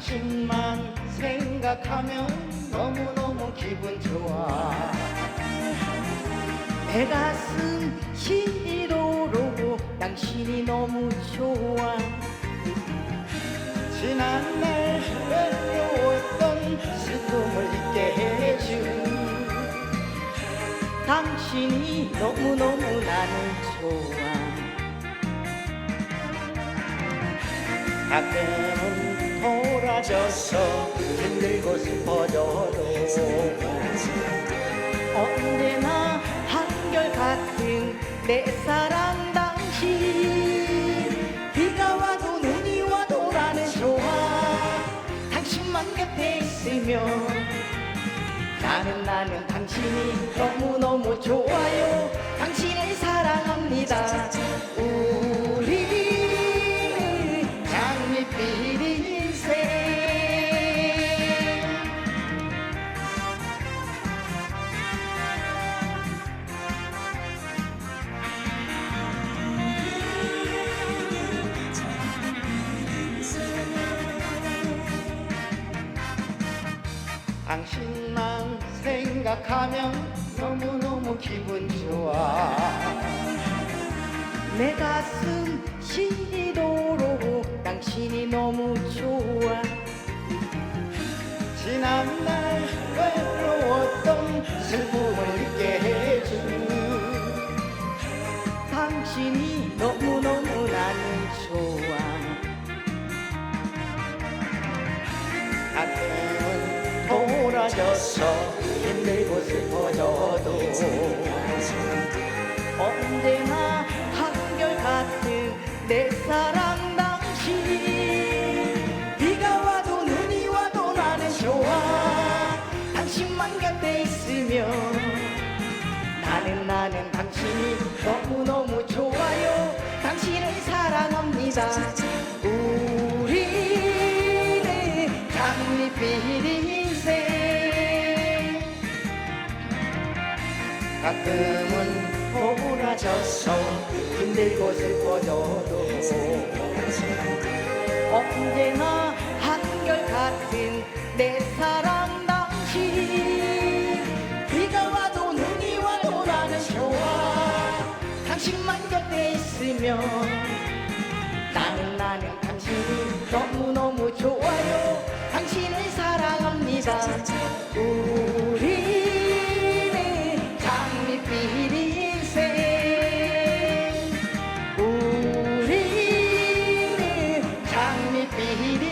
당신만 생각하면 너무너무 기분 좋아. 내 가슴 시리로로 당신이 너무 좋아. 지난날 외로웠던 슬픔을 잊게 해준 당신이 너무너무 나는 좋아. 가끔은 돌아져서 힘들고 슬퍼져도 언제나 한결같은 내 사랑 당신. 비가 와도 눈이 와도 나는 좋아 당신만 곁에 있으면 나는 나는 당신이 너무너무 좋아요. 당신을 사랑합니다 당신만 생각하면 너무너무 기분 좋아. 내 가슴 시리도록 당신이 너무 좋아 돌아져서 힘들고 슬퍼져도 언제나 한결같은 내 사랑 당신 비가 와도 눈이 와도 나는 좋아. 당신만 곁에 있으면 나는 나는 당신이 너무너무 좋아요. 당신을 사랑합니다 가끔은 돌아져서 힘들고 슬퍼져도 언제나 한결같은 내 사랑 당신. 비가 와도 눈이 와도 나는 좋아 당신만 곁에 있으면 나는 나는 당신이 너무너무 좋아요. 당신을 사랑합니다 baby.